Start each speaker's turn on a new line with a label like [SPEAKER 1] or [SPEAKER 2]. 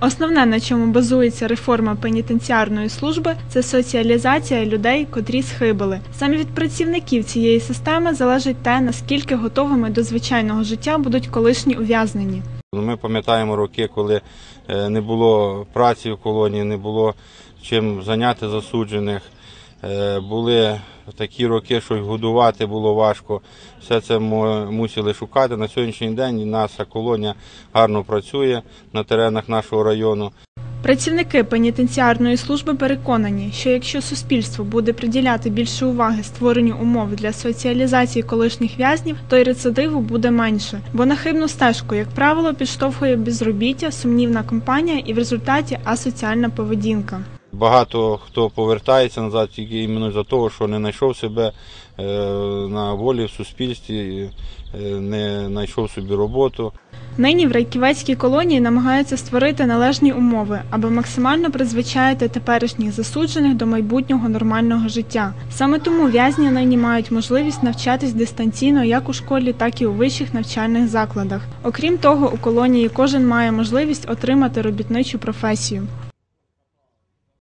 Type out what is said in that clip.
[SPEAKER 1] Основне, на чому базується реформа пенітенціарної служби, це соціалізація людей, котрі схибили. Саме від працівників цієї системи залежить те, наскільки готовими до звичайного життя будуть колишні ув'язнені.
[SPEAKER 2] Ну, Ми пам'ятаємо роки, коли е, не було праці в колонії, не було чим зайняти засуджених. Е, Були такі роки, що й годувати було важко. Все це мо- мусили шукати. На сьогоднішній день наша колонія гарно працює на теренах нашого району.
[SPEAKER 1] Працівники пенітенціарної служби переконані, що якщо суспільство буде приділяти більше уваги створенню умов для соціалізації колишніх в'язнів, то й рецидиву буде менше. Бо на хибну стежку, як правило, підштовхує безробіття, сумнівна компанія і в результаті асоціальна поведінка.
[SPEAKER 2] Багато хто повертається назад тільки іменно за того, що не знайшов себе е, на волі в суспільстві, е, не знайшов собі роботу.
[SPEAKER 1] Нині в Райківецькій колонії намагаються створити належні умови, аби максимально призвичаїти теперішніх засуджених до майбутнього нормального життя. Саме тому в'язні нині мають можливість навчатись дистанційно як у школі, так і у вищих навчальних закладах. Окрім того, у колонії кожен має можливість отримати робітничу професію.